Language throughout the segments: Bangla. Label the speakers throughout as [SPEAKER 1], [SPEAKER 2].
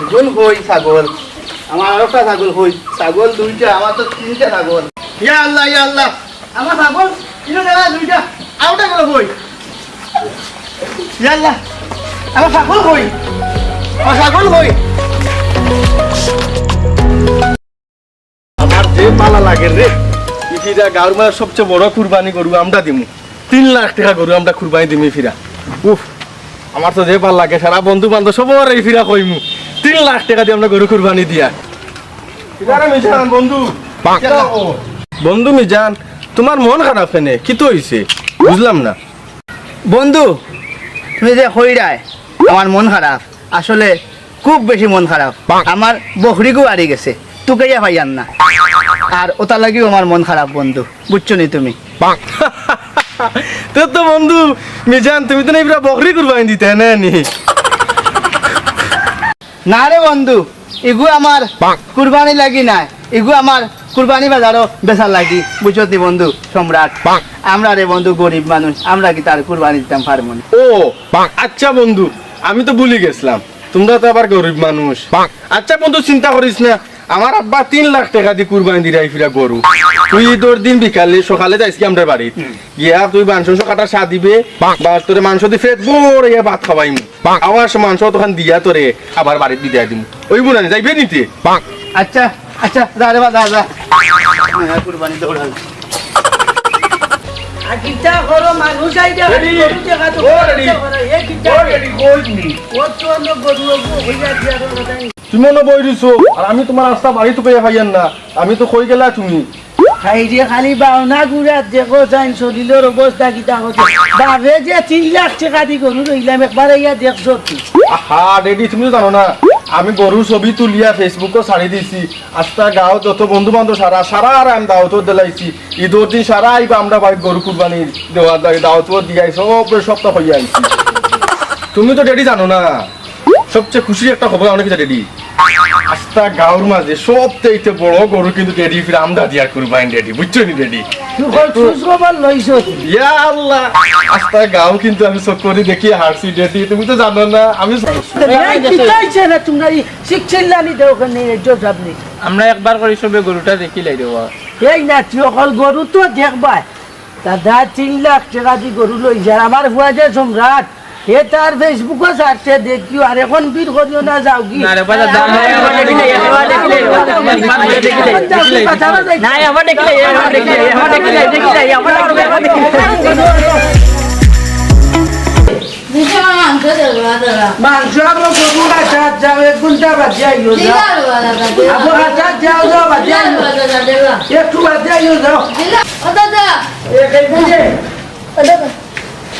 [SPEAKER 1] ছাগল হই ছাগল। আমার আর একটা ছাগল হই। ছাগল দুইটা, আমার তো তিনটা ছাগল। ইয়া আল্লাহ ইয়া আল্লাহ। আমার ছাগল দুইটা আউটা গেল হই। ইয়া আল্লাহ, আমার ছাগল হই। আমার ছাগল হই।
[SPEAKER 2] আমার যে পালা লাগে রে, ইফিরা গাঁর মানে সবচেয়ে বড় কুরবানি গরু আমরা দিমু। তিন লাখ টাকা গরু আমরা কুরবানি দিমু ফিরা উফ, আমার তো যে পাল লাগে, সারা বন্ধু বান্ধব সবার এই ফিরা কইমু। তিন লাখ টাকা দিয়ে আমরা গরু কুরবানি দিয়া। মিজান বন্ধু। বন্ধু মিজান তোমার মন খারাপ কেনে? কি তো হইছে? বুঝলাম না।
[SPEAKER 1] বন্ধু তুমি যে হইরায় আমার মন খারাপ। আসলে খুব বেশি মন খারাপ। আমার বকরিগু হারিয়ে গেছে তোকে ভাইয়ান না। আর ওটা লাগিও আমার মন খারাপ বন্ধু। বুঝছ নি তুমি?
[SPEAKER 2] তো তো বন্ধু মিজান তুমি তো না এবার বকরি কুরবানি দিতে না নি।
[SPEAKER 1] না রে বন্ধু ইগু আমার কুরবানি লাগি নাই। ইগু আমার কুরবানি বাজারও বেচার লাগি বুঝছ নি বন্ধু সম্রাট। আমরা রে বন্ধু গরিব মানুষ আমরা কি তার কুরবানি দিতাম পারব
[SPEAKER 2] ও আচ্ছা বন্ধু আমি তো ভুলে গেছিলাম। তোমরা তো আবার গরিব মানুষ। আচ্ছা বন্ধু চিন্তা করিস না। আমার আব্বা তিন লাখ টাকা দিয়ে কুরবানি দিরাই ফিরা গরু। তুই তোর দিন বিকালে সকালে যাইছি আমরা বাড়িত? গিয়া তুই মাংস কাটা চা দিবে বা তোরে মাংস দি ফেট বড় ইয়া ভাত খাবাইম আবার সে মাংস তখন দিয়া তোরে আবার বাড়িত বিদায় দিম। ওই বুনা যাইবে নিতে?
[SPEAKER 1] আচ্ছা আচ্ছা যা রে বা যা যা। হ্যাঁ, কুরবানি দৌড়াল
[SPEAKER 3] কিতা করো মানুষ আইডা গরু জায়গা তো কিতা অন্য গরু হইয়া দিয়া
[SPEAKER 2] তুমি মনে বই দিছো আর আমি তোমার রাস্তা বাড়ি তো পেয়ে পাইয়ান না। আমি তো কই গেলা তুমি?
[SPEAKER 3] যে খালি বাউনা গুড়াত দেখো যাইন শরীরের অবস্থা কিতা হচ্ছে বাবে যে তিন লাখ টাকা দি গরু রইলাম একবার ইয়া দেখছ
[SPEAKER 2] আহা ডেডি তুমি তো জানো না, আমি গরু ছবি তুলিয়া ফেসবুকও ছাড়ি দিছি আস্তা গাঁও যত বন্ধু বান্ধব সারা সারা আর আমি দাওয়াত দিলাইছি। ঈদর দিন সারা আইবা আমরা বাড়ির গরু কুরবানি দেওয়ার দাগে দাওয়াত দিয়াই সব সপ্তাহ হইয়া আইছি তুমি তো ডেডি জানো না, সবচেয়ে খুশি একটা খবর অনেক ডেডি আস্তা গাঁওর মাঝে সবচেয়ে বড় গরু কিন্তু ডেডি ফিরে আমরা দিয়ার কুরবানি ডেডি বুঝছ নি ডেডি ইয়া আল্লাহ আস্তা গাঁও কিন্তু আমি করে দেখি হারছি ডেডি তুমি তো জানো না আমি
[SPEAKER 3] কিতাইছে না তোমরা শিখছিলানি দেও ওখানে জবাব নেই।
[SPEAKER 4] আমরা একবার করে সবে গরুটা দেখি লাই দেবো
[SPEAKER 3] এই না তুই অকল গরু তো দাদা তিন লাখ টাকা দি গরু লই যায় আমার ভুয়া যে সম্রাট। হে তার ফেসবুকে ছাড়ছে দেখিও আর এখন বীর করিও না যাও কি
[SPEAKER 4] না রে বাজা দাম নাই আবার দেখিলে আবার দেখিলে আবার দেখিলে দেখিলে নাই আবার দেখিলে আবার দেখিলে আবার দেখিলে দেখিলে আবার দেখিলে আবার দেখিলে
[SPEAKER 5] নিচে মাংস দেবো দাদা
[SPEAKER 3] মাংস আমরা গরু হাজার যাও এক ঘণ্টা বাজে আইও যাও
[SPEAKER 5] দিলার দাদা
[SPEAKER 3] আবু হাজার যাও যাও বাজে
[SPEAKER 5] দিলার
[SPEAKER 3] আইও
[SPEAKER 5] দাদা দিলা
[SPEAKER 3] একটু বাজে আইও যাও
[SPEAKER 5] দিলা ও দাদা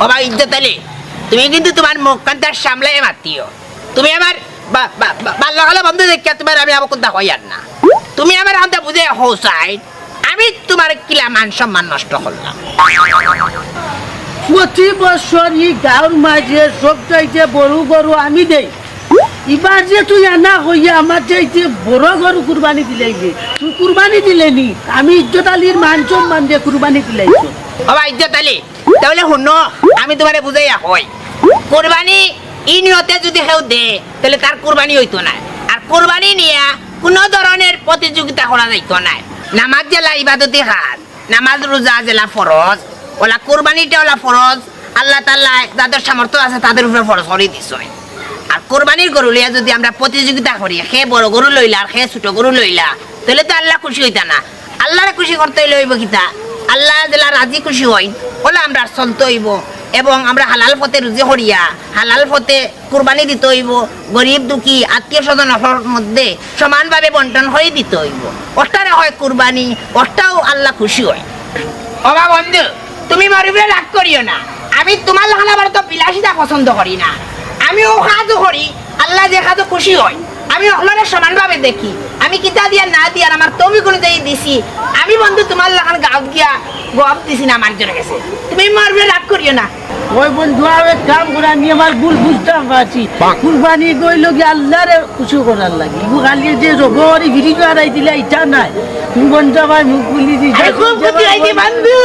[SPEAKER 6] বাবা ইজ্জত আলী তুমি কিন্তু তোমার মুখ কান্তার সামলাই মাতিও। তুমি আমার বাল্যকালে বন্ধু দেখিয়া তোমার আমি আমার কোনটা হইয়ার না। তুমি আমার হাতে বুঝে হৌসাই আমি তোমার কিলা মান সম্মান নষ্ট করলাম
[SPEAKER 3] প্রতি বছর ই গাঁর মাঝে সব চাইতে বড় গরু আমি দেই। এবার যে তুই আনা হইয়া আমার চাইতে বড় গরু কুরবানি দিলাইলি তুই কুরবানি দিলে নি? আমি ইজ্জত আলীর মান সম্মান দিয়ে কুরবানি দিলাইছো।
[SPEAKER 6] বাবা ইজ্জত আলী তাহলে শুনো আমি তোমারে বুঝাইয়া হই কোরবানি ই নিয়তে যদি কেউ দে, তাহলে তার কোরবানি হইতো না। আর কোরবানি নিয়ে কোনো ধরনের প্রতিযোগিতা করা যাইতো না। নামাজ জেলা ইবাদতি হাত নামাজ রোজা জেলা ফরজ, ওলা কোরবানিটা ওলা ফরজ, আল্লাহ তাল্লাহ যাদের সামর্থ্য আছে তাদের উপরে ফরজ করে দিছ আর কোরবানির গরু লইয়া যদি আমরা প্রতিযোগিতা করি, সে বড় গরু লইলা আর সে ছোট গরু লইলা, তাহলে তো আল্লাহ খুশি হইতা না। আল্লাহরে খুশি করতে হইলে হইব কিতা? আল্লাহ জেলা রাজি খুশি হইন ওলা আমরা চলতে হইব। এবং আমরা হালাল পথে রুজি করিয়া, হালাল পথে কুরবানি দিতে হইব, গরিব, দুঃখী, আত্মীয় স্বজনের মধ্যে সমানভাবে বন্টন হয়ে দিতে হইব। ওটারে হয় কুরবানি ওটাও আল্লাহ খুশি হয়। বাবা বন্ধু, তুমি মরিবরে রাগ করিও না। আমি তোমার আবার তো বিলাসিতা পছন্দ করি না। আমি ও কাজও করি, আল্লাহ যে কাজও খুশি হয়। আমি অকলরে সমানভাবে দেখি। আমি কিতা দিয়া না দিয়া আমার তুমি কোনো যাই দিছি। আমি বন্ধু তোমার লাগান গাঁত গিয়া গপ দিছি না মানুষের কাছে তুমি মারবে রাগ করিও না।
[SPEAKER 3] ওই বন্ধু আমি এক কাম করে আমি আমার ভুল বুঝতাম পারছি। কুরবানি গইল কি আল্লাহরে খুশি করার লাগে। ইগু খালি যে জবরি ভিড়ি করাই দিলে ইচ্ছা নাই। তুমি বন্ধু আমার মুখ খুলি দিছি
[SPEAKER 6] খুব খুশি হয়েছি বন্ধু।